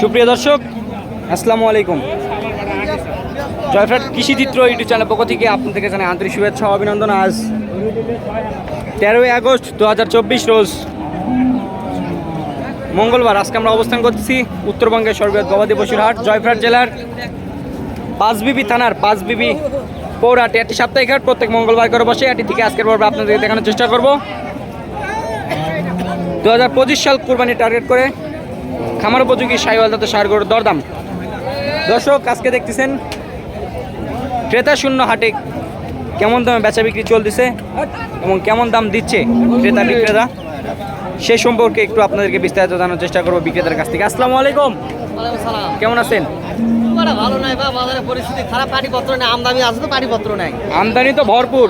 সুপ্রিয় দর্শক, আসসালামু আলাইকুম। জয়ফ্রাট কৃষি চিত্র ইউটিউব চ্যানেল পক্ষ থেকে আপনাদেরকে জানাই আন্তরিক শুভেচ্ছা অভিনন্দন। আজ তেরোই আগস্ট দু হাজার চব্বিশ রোজ মঙ্গলবার আজকে আমরা অবস্থান করছি উত্তরবঙ্গের সর্ববৃহৎ গবাদি পশুর হাট, জয়ফ্রাট জেলার পাঁচবিবি থানার পাঁচবিবি পৌরহাটে একটি সাপ্তাহিক হাট। প্রত্যেক মঙ্গলবার করে বসে এটি থেকে আজকের পর্বে আপনাদেরকে দেখানোর চেষ্টা করব। দু হাজার পঁচিশ সাল কুরবানি টার্গেট করে খামার উপযোগী সাইওয়াল দাঁতে সার গরুর দরদাম। দর্শক আজকে দেখতেছেন ক্রেতা শূন্য হাটে কেমন দামে বেচা বিক্রি চলতেছে এবং কেমন দাম দিচ্ছে ক্রেতা বিক্রেতা সে সম্পর্কে একটু আপনাদেরকে বিস্তারিত জানার চেষ্টা করব বিক্রেতার কাছ থেকে। আসসালামু আলাইকুম। কেমন আছেন? ভালো নাই বা বাজারের পরিস্থিতি খারাপ পাটিপত্র নেই। আমদানি আছে তো পাটিপত্র নাই। আমদানি তো ভরপুর।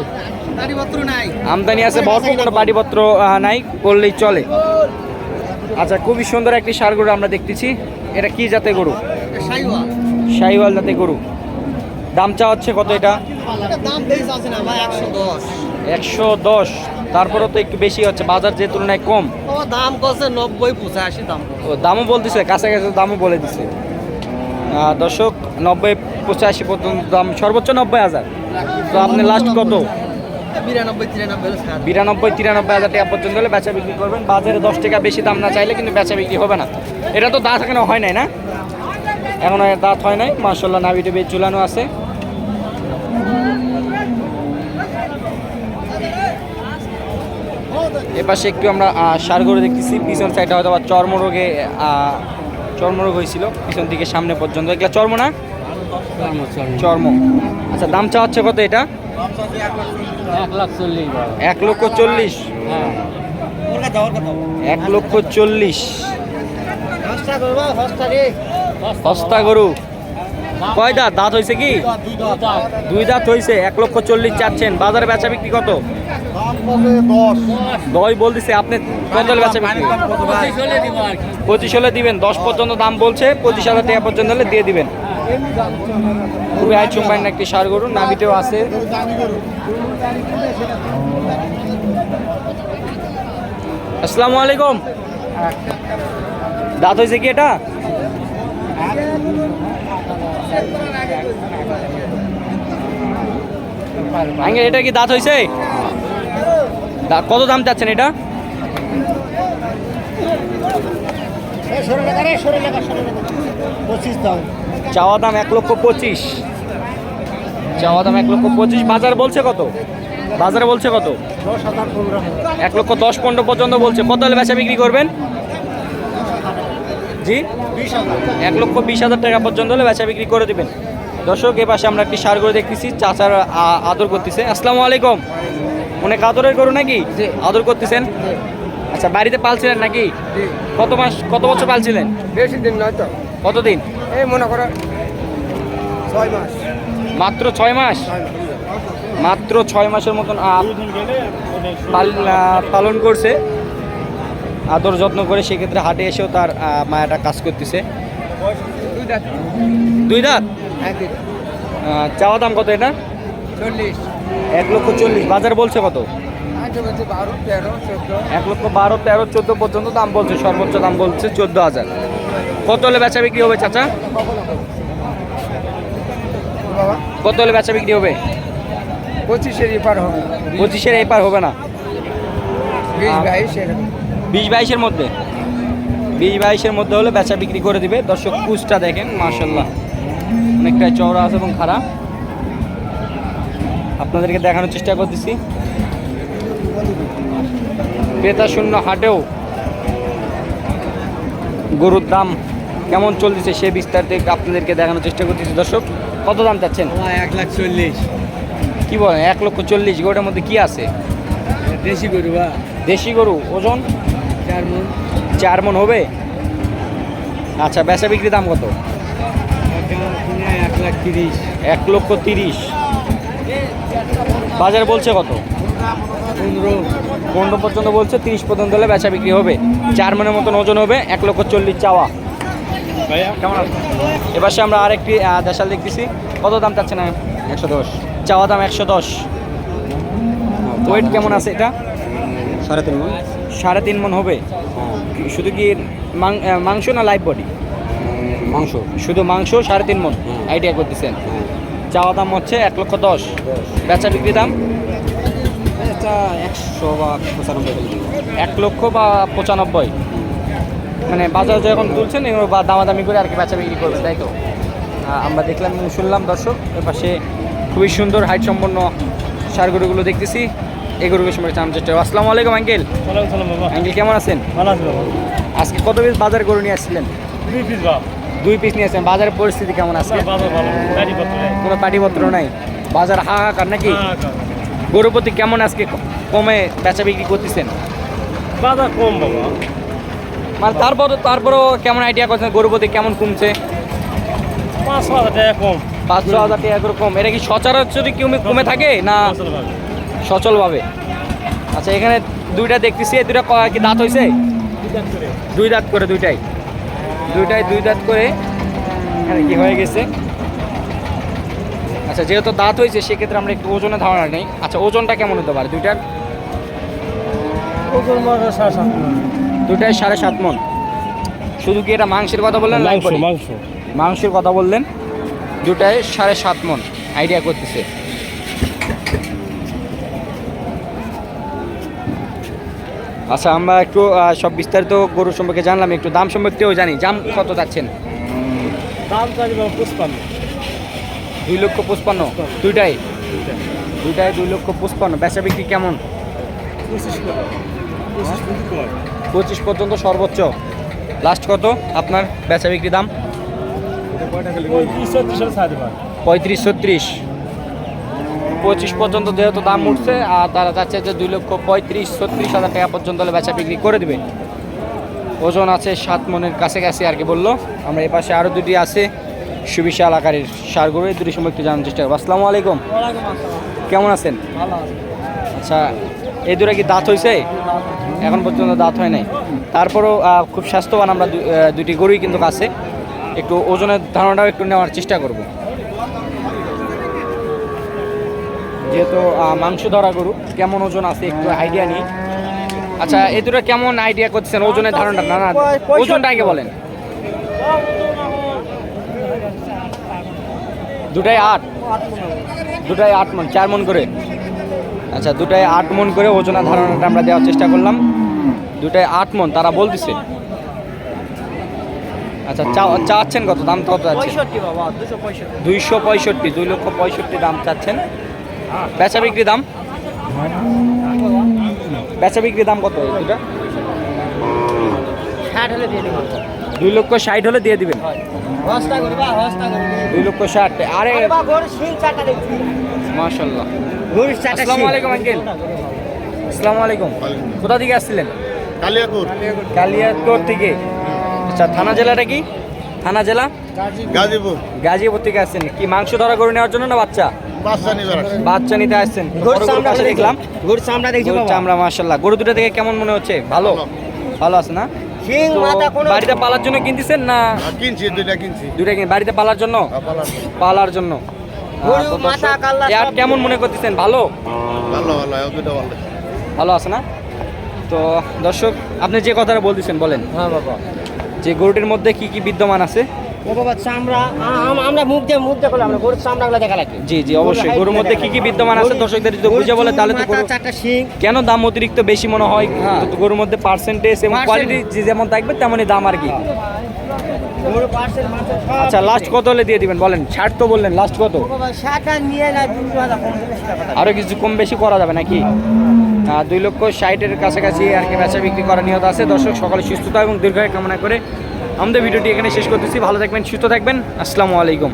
নাই। আমদানি আছে ভরপুর কোনো পাটিপত্র নাই করলেই চলে। আচ্ছা খুবই সুন্দর একটি সার গরু আমরা দেখতেছি। এটা কি জাতের গরু? শাহিওয়াল জাতের গরু। দাম চা হচ্ছে কত এটা? একশো দশ। তারপরেও তো একটু বেশি হচ্ছে বাজার যে তুলনায় কম। দাম করছে নব্বই পঁচাশি দাম ও দামও বলতেছে কাছাকাছি দামও বলে দিছে। দর্শক নব্বই পঁচাশি পর্যন্ত দাম সর্বোচ্চ নব্বই হাজার। তো আপনি লাস্ট কত? বিরানব্বই তিরানব্বই হাজার টাকা পর্যন্ত হলে বেচা বিক্রি করবেন। বাজারে দশ টাকা বেশি দাম না চাইলে কিন্তু বেচা বিক্রি হবে না। এটা তো দাঁত এখনও হয় নাই না? এখনও দাঁত হয় নাই। মার্শাল্লাহ নাভিটে বেশ ঝুলানো আছে। এপাশে একটু আমরা আহ, সার গরু দেখতেছি। পিছন সাইডে হয়তো বা চর্মরোগে চর্মরোগ হয়েছিল। পিছন থেকে সামনে পর্যন্ত। এগুলা চর্ম না? চর্ম আচ্ছা দাম চা হচ্ছে কত এটা? এক লক্ষ চল্লিশ। হ্যাঁ। এক লক্ষ চল্লিশ। সস্তা গরু। কয় দাঁত? দাঁত হয়েছে কি? দুই দাঁত হয়েছে এক লক্ষ চল্লিশ চাচ্ছেন। বাজারে বেচা বিক্রি কত? দশ বলতেছে আপনি কত বেচা বিক্রি পঁচিশ হলে দিবেন। দশ পর্যন্ত দাম বলছে পঁচিশ হাজার টাকা পর্যন্ত হলে দিয়ে দিবেন। খুবই হাই চুম্বাইন একটি সার গরু, নাবিতেও আছে। আসসালামু আলাইকুম। দাঁত হয়েছে কি এটা? এটা কি দাঁত হয়েছে? কত দাম চাচ্ছেন এটা? চাওয়া দাম এক লক্ষ পঁচিশ। চাওয়া দাম এক লক্ষ পঁচিশ বাজার বলছে কত? বাজারে বলছে কত? এক লক্ষ দশ পনেরো পর্যন্ত বলছে। কত হলে বেচা বিক্রি করবেন? জি? এক লক্ষ বিশ হাজার টাকা পর্যন্ত হলে বেচা বিক্রি করে দিবেন। দর্শক এ পাশে আমরা একটি সার গরু দেখতেছি চাচার আদর করতেছে। আসসালামু আলাইকুম। অনেক আদরের গরু নাকি? আদর করতেছেন? আচ্ছা বাড়িতে পালছিলেন নাকি? কত মাস কত বছর পালছিলেন? বেশি দিন নয় তো। কতদিন? এই মনে করো ছয় মাস। মাত্র ছয় মাস? মাত্র ছয় মাসের মতন পালন করছে। আদর যত্ন করে সেক্ষেত্রে হাটে এসেও তার মায়াটা কাজ করতেছে। দুই দাঁত। দুই দাঁত? চাওয়া দাম কত এটা? চল্লিশ। এক লক্ষ চল্লিশ। বাজার বলছে কত? বারো তেরো চোদ্দ। এক লক্ষ বারো তেরো চোদ্দ পর্যন্ত দাম বলছে। সর্বোচ্চ দাম বলছে চোদ্দ হাজার। কত হলে বেচা বিক্রি হবে চাচা? কত হলে বেচা বিক্রি হবে? পঁচিশের এপার হবে। পঁচিশের এপার হবে না? বিশ বাইশ বিশ বাইশের মধ্যে? বিশ বাইশের মধ্যে হলে বেচা বিক্রি করে দিবে। দর্শক কুচটা দেখেন মার্শাল্লাহ অনেকটাই চওড়া আছে এবং খারাপ আপনাদেরকে দেখানোর চেষ্টা করতেছি। ক্রেতা শূন্য হাটেও গরুর দাম কেমন চলতেছে সে বিস্তারিত আপনাদেরকে দেখানোর চেষ্টা করতেছি। দর্শক কত দাম চাচ্ছেন? এক লাখ চল্লিশ। কী বলেন এক লক্ষ চল্লিশ গরুটার মধ্যে কি আছে? দেশি গরু বা। দেশি গরু ওজন? চার মন। চার মন হবে? আচ্ছা বেচা বিক্রি দাম কত? এক লাখ তিরিশ। এক লক্ষ তিরিশ। বাজার বলছে কত? পনেরো। পনেরো পর্যন্ত বলছে তিরিশ পর্যন্ত হলে বেচা বিক্রি হবে। চার মনের মতন ওজন হবে এক লক্ষ চল্লিশ চাওয়া। কেমন আছে এবার সে আমরা আরেকটি দেশাল দেখতেছি। কত দাম চাচ্ছে না একশো দশ। চাওয়া দাম একশো দশ। ওয়েট কেমন আছে এটা? সাড়ে তিন মন। সাড়ে তিন মন হবে। শুধু কি মাংস না লাইভ বডি মাংস। শুধু মাংস সাড়ে তিন মন। আইডিয়া করতেছেন। হ্যাঁ। চাওয়া দাম হচ্ছে এক লক্ষ দশ। বেচা বিক্রি দাম? একশো বা পঁচানব্বই। এক লক্ষ বা পঁচানব্বই। মানে বাজার যখন তুলছেন এগুলো বা দামাদামি করে আর কি বেচা বিক্রি করবেন তাই তো? আমরা দেখলাম এবং শুনলাম দর্শক এর পাশে খুবই সুন্দর হাইট সম্পন্ন সার গরুগুলো দেখতেছি। এই গরুগুলোর সময় চাম চেষ্টা আসসালামু আলাইকুম আঙ্কেল। আঙ্কেল কেমন আছেন? ভালো আছে বাবা। আজকে কত পিস বাজার গরু নিয়ে আসছিলেন? দুই পিস বাবা দুই পিস নিয়ে আসছেন। বাজারের পরিস্থিতি কেমন আছে কোনো পাটিপত্র নাই? বাজার হাহাকার নাকি? হ্যাঁ, কাকা। গরু কেমন আজকে কমে বেচা বিক্রি করতেছেন? বাজার কম বাবা। মানে তারপর তারপরও কেমন আইডিয়া করছেন? গরু প্রতি কেমন কমছে? পাঁচশো হাজার টাকা কম। পাঁচশো হাজার টাকা করে কম। এটা কি সচরাচর কমে কমে থাকে না সচলভাবে। আচ্ছা এখানে দুইটা দেখতেছি। দুইটা কি দাঁত হয়েছে দুই দাঁত করে দুইটাই। দুইটাই দুই দাঁত করে। এখানে কি হয়ে গেছে? আচ্ছা যেহেতু দাঁত হয়েছে সেক্ষেত্রে আমরা একটু ওজনে ধারণা নেই। আচ্ছা ওজনটা কেমন হতে পারে দুইটার? ওজন সাড়ে সাত মণ। দুইটাই সাড়ে সাত মন। শুধু কি এটা মাংসের কথা বললেন মাংস মাংস। মাংসের কথা বললেন। দুটায় সাড়ে সাত মন। আইডিয়া করতেছে। আচ্ছা আমরা একটু সব বিস্তারিত গরু সম্পর্কে জানলাম একটু দাম সম্পর্কেও জানি। দাম কত যাচ্ছেন? দাম পুষ্পান্ন দুই লক্ষ পঁচপান্ন? দুইটাই দুইটাই দুই লক্ষ পঁচপান্ন। বেচা বিক্রি কেমন? পঁচিশ পর্যন্ত সর্বোচ্চ। লাস্ট কত? আপনার বেচা বিক্রি দাম? পঁয়ত্রিশ ছত্রিশ পঁচিশ পর্যন্ত যেহেতু দাম উঠছে আর তারা চাচ্ছে যে দুই লক্ষ পঁয়ত্রিশ ছত্রিশ হাজার টাকা পর্যন্ত বেচা বিক্রি করে দেবে। ওজন আছে সাত মনের কাছাকাছি আর কি বলল। আমরা এই পাশে আরও দুটি আছে সুবিশাল আকারের সারগুলো এই দুটি সময় একটু জানার চেষ্টা করব। আসসালামু আলাইকুম। কেমন আছেন? আচ্ছা এই দুটা কি দাঁত হয়েছে এখন পর্যন্ত দাঁত হয় নাই। তারপরও খুব স্বাস্থ্যবান আমরা দুটি গরুই কিন্তু কাছে একটু ওজনের ধারণাটাও একটু নেওয়ার চেষ্টা করব। যেহেতু মাংস ধরা গরু, কেমন ওজন আছে একটু আইডিয়া নেই। আচ্ছা এই দুটো কেমন আইডিয়া করছেন ওজনের ধারণা না না, ওজনটা আগে বলেন। দুটাই আট। দুটাই আট মন, চার মন করে। আচ্ছা দুটাই আট মন করে ওজনের ধারণাটা আমরা দেওয়ার চেষ্টা করলাম। দুটাই আট মন তারা বলতেছে। আচ্ছা চা- চাচ্ছেন কত? দাম কত আছে? দুইশো পঁয়ষট্টি দুই লক্ষ পঁয়ষট্টি দাম চাচ্ছেন। বেচা বিক্রি দাম? বেচা বিক্রি দাম কত? দুটা দুই লক্ষ ষাট হলে দিয়ে দিবেন। দুই লক্ষ ষাট। আরে আরে আসসালামু আলাইকুম আঙ্কেল। আসসালামু আলাইকুম। কোথা থেকে আসছিলেন? কালিয়াকুর কালিয়াকোট থেকে। আচ্ছা থানা জেলাটা কি? থানা জেলা? গাজীপুর। গাজীপুর। থেকে আসছেন। কি মাংস ধরা করে নেওয়ার জন্য না বাচ্চা? বাচ্চা নিতে আসছেন। বড় গরুর চামড়া দেখলাম। দেখলাম দেখছি চামড়া মাশাল্লাহ গরু দুটো থেকে কেমন মনে হচ্ছে? ভালো? ভালো। আছে না? বাড়িতে পালার জন্য কিনতেছেন না? আর কিনছি দুইটা কিনছি। দুইটা কিন বাড়িতে পালার জন্য। পালার জন্য। মাথা, কাল্লা এর কেমন মনে করতেছেন? ভালো? ভালো ভালো ভালো। ভালো আছে না? তো দর্শক আপনি যে কথাটা বলতেছেন বলেন। হ্যাঁ বাবা। যে গরুটির মধ্যে কি কি বিদ্যমান আছে? ও বাবা চামড়া আমরা মুখ দিয়ে মুখ দিয়ে আমরা গরুর চামড়াগুলো দেখা লাগে। জি জি অবশ্যই। গরুর মধ্যে কি কি বিদ্যমান আছে? দর্শকদের যদি বুঝে বলে তাহলে তো চারটা শিং। কেন দাম অতিরিক্ত বেশি মনে হয়? হ্যাঁ। গরুর মধ্যে পার্সেন্টেজ এবং কোয়ালিটি যেমন থাকবে তেমনই দাম আর কি। আচ্ছা লাস্ট কত হলে দিয়ে দিবেন? বলেন, ষাট তো বললেন লাস্ট কত? আরও কিছু কম বেশি করা যাবে নাকি? দুই লক্ষ ষাটের কাছাকাছি আর কি বেচা বিক্রি করা নিয়ত আছে। দর্শক, সকালে সুস্থতা এবং দীর্ঘায় কামনা করে আমাদের ভিডিওটি এখানে শেষ করতেছি। ভালো থাকবেন, সুস্থ থাকবেন। আসসালামু আলাইকুম।